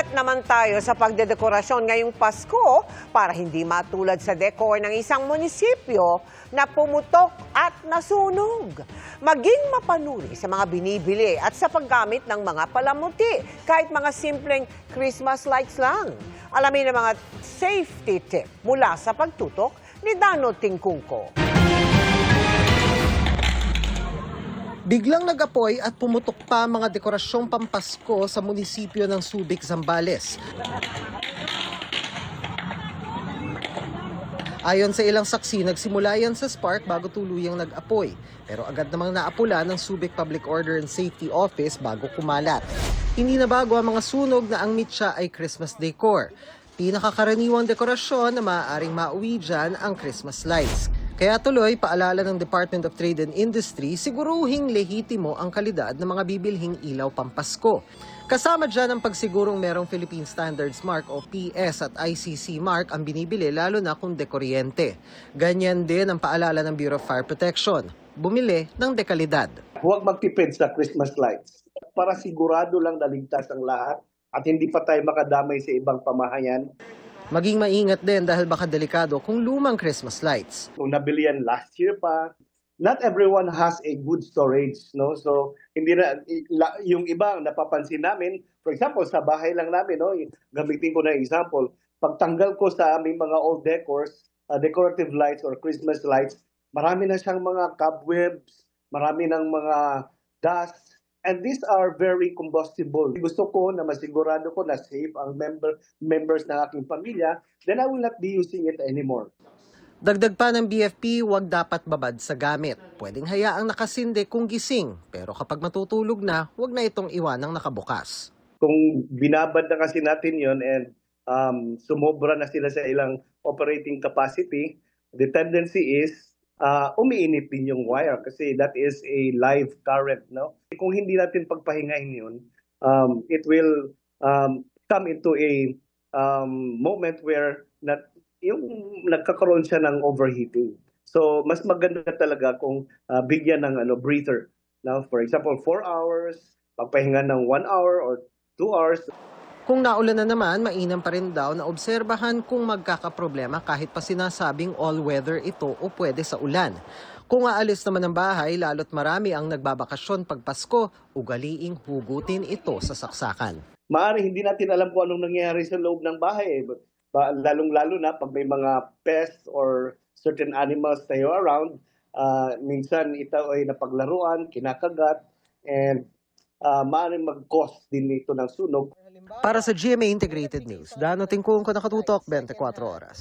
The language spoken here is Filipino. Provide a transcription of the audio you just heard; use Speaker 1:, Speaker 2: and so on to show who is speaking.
Speaker 1: Ingat naman tayo sa pagdedekorasyon ngayong Pasko para hindi matulad sa dekor ng isang munisipyo na pumutok at nasunog. Maging mapanuri sa mga binibili at sa paggamit ng mga palamuti, kahit mga simpleng Christmas lights lang. Alamin ang mga safety tip mula sa pagtutok ni Dano Tingkungko.
Speaker 2: Biglang nag-apoy at pumutok pa mga dekorasyong pampasko sa munisipyo ng Subic, Zambales. Ayon sa ilang saksi, nagsimula yan sa spark bago tuluyang nag-apoy. Pero agad namang naapula ng Subic Public Order and Safety Office bago kumalat. Hindi na bago ang mga sunog na ang mitya ay Christmas decor. Pinakakaraniwang dekorasyon na maaaring mauwi dyan ang Christmas lights. Kaya tuloy, paalala ng Department of Trade and Industry, siguruhing lehitimo ang kalidad ng mga bibilhing ilaw pampasko. Kasama dyan ang pagsigurong merong Philippine Standards Mark o PS at ICC Mark ang binibili lalo na kung dekoryente. Ganyan din ang paalala ng Bureau of Fire Protection. Bumili ng dekalidad.
Speaker 3: huwag magtipid sa Christmas lights para sigurado lang na ligtas ang lahat at hindi pa tayo makadamay sa ibang pamahayan.
Speaker 2: Maging maingat din dahil baka delikado kung lumang Christmas lights.
Speaker 3: Kung nabili yan last year pa, not everyone has a good storage, no? So, hindi na, yung iba napapansin namin, for example, sa bahay lang namin, no? Gamitin ko na example, pagtanggal ko sa aming mga old decors, uh, decorative lights or Christmas lights, marami na siyang mga cobwebs, marami ng mga dust, and these are very combustible. Gusto ko na masigurado ko na safe ang member members ng aking pamilya, then I will not be using it anymore.
Speaker 2: Dagdag pa ng BFP, huwag dapat babad sa gamit. Pwedeng hayaang nakasinde kung gising, pero kapag matutulog na, huwag na itong iwanang nakabukas.
Speaker 3: Kung binabad na kasi natin yon and um, sumobra na sila sa ilang operating capacity, the tendency is uh, umiinip din yung wire kasi that is a live current. No? Kung hindi natin pagpahingahin yun, um, it will um, come into a um, moment where na, yung nagkakaroon siya ng overheating. So mas maganda talaga kung uh, bigyan ng ano breather. Now, for example, 4 hours, pagpahinga ng 1 hour or 2 hours,
Speaker 2: Kung naulan na naman, mainam pa rin daw na obserbahan kung magkakaproblema kahit pa sinasabing all-weather ito o pwede sa ulan. Kung aalis naman ng bahay, lalo't marami ang nagbabakasyon pag Pasko, ugaliing hugutin ito sa saksakan.
Speaker 3: maaari hindi natin alam kung anong nangyayari sa loob ng bahay. Eh. Lalong-lalo na pag may mga pests or certain animals tayo around, ah, minsan ito ay napaglaruan, kinakagat, and uh, maaaring mag-cause din ito ng sunog.
Speaker 2: Para sa GMA Integrated News, Dano Tingkong ko nakatutok 24 oras.